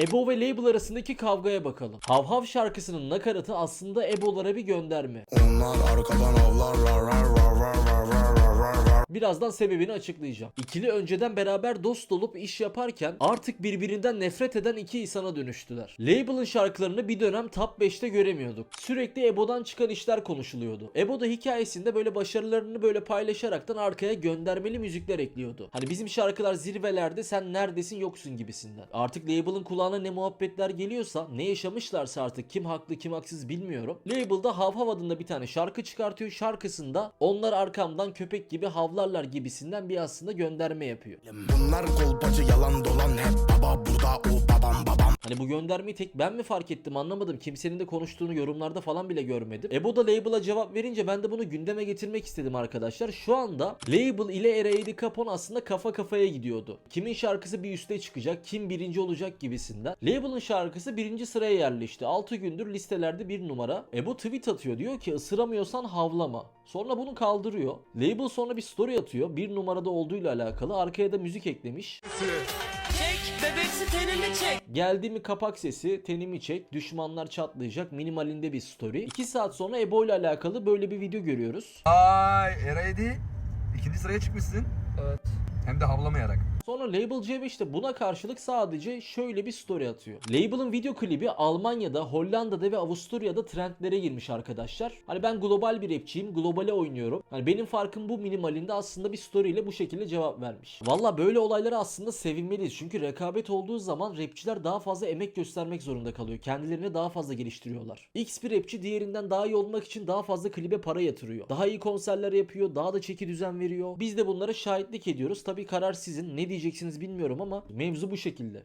Ebo ve Label arasındaki kavgaya bakalım. Hav Hav şarkısının nakaratı aslında Ebo'lara bir gönderme. Onlar arkadan rar rar rar Birazdan sebebini açıklayacağım. İkili önceden beraber dost olup iş yaparken artık birbirinden nefret eden iki insana dönüştüler. Label'ın şarkılarını bir dönem top 5'te göremiyorduk. Sürekli Ebo'dan çıkan işler konuşuluyordu. Ebo da hikayesinde böyle başarılarını böyle paylaşaraktan arkaya göndermeli müzikler ekliyordu. Hani bizim şarkılar zirvelerde sen neredesin yoksun gibisinden. Artık Label'ın kulağına ne muhabbetler geliyorsa ne yaşamışlarsa artık kim haklı kim haksız bilmiyorum. Label'da Hav Hav adında bir tane şarkı çıkartıyor. Şarkısında onlar arkamdan köpek gibi havlarlar gibisinden bir aslında gönderme yapıyor. Bunlar kolpacı yalan dolan hep baba burada o babam babam. Hani bu göndermeyi tek ben mi fark ettim anlamadım. Kimsenin de konuştuğunu yorumlarda falan bile görmedim. Ebo da Label'a cevap verince ben de bunu gündeme getirmek istedim arkadaşlar. Şu anda Label ile Era Capone aslında kafa kafaya gidiyordu. Kimin şarkısı bir üste çıkacak, kim birinci olacak gibisinden. Label'ın şarkısı birinci sıraya yerleşti. 6 gündür listelerde bir numara. Ebo tweet atıyor diyor ki ısıramıyorsan havlama. Sonra bunu kaldırıyor. Label sonra bir story atıyor. Bir numarada olduğuyla alakalı. Arkaya da müzik eklemiş. Çek bebeksi tenini çek. Geldi mi kapak sesi, tenimi çek, düşmanlar çatlayacak minimalinde bir story. 2 saat sonra Ebo ile alakalı böyle bir video görüyoruz. Ay Eraydi. İkinci sıraya çıkmışsın. Evet. Hem de havlamayarak. Sonra Label C5 de buna karşılık sadece şöyle bir story atıyor. Label'ın video klibi Almanya'da, Hollanda'da ve Avusturya'da trendlere girmiş arkadaşlar. Hani ben global bir rapçiyim, globale oynuyorum. Hani benim farkım bu minimalinde aslında bir story ile bu şekilde cevap vermiş. Valla böyle olaylara aslında sevinmeliyiz. Çünkü rekabet olduğu zaman rapçiler daha fazla emek göstermek zorunda kalıyor. Kendilerini daha fazla geliştiriyorlar. X bir rapçi diğerinden daha iyi olmak için daha fazla klibe para yatırıyor. Daha iyi konserler yapıyor, daha da çeki düzen veriyor. Biz de bunlara şahitlik ediyoruz. Tabii karar sizin. Ne diyeceksiniz bilmiyorum ama mevzu bu şekilde.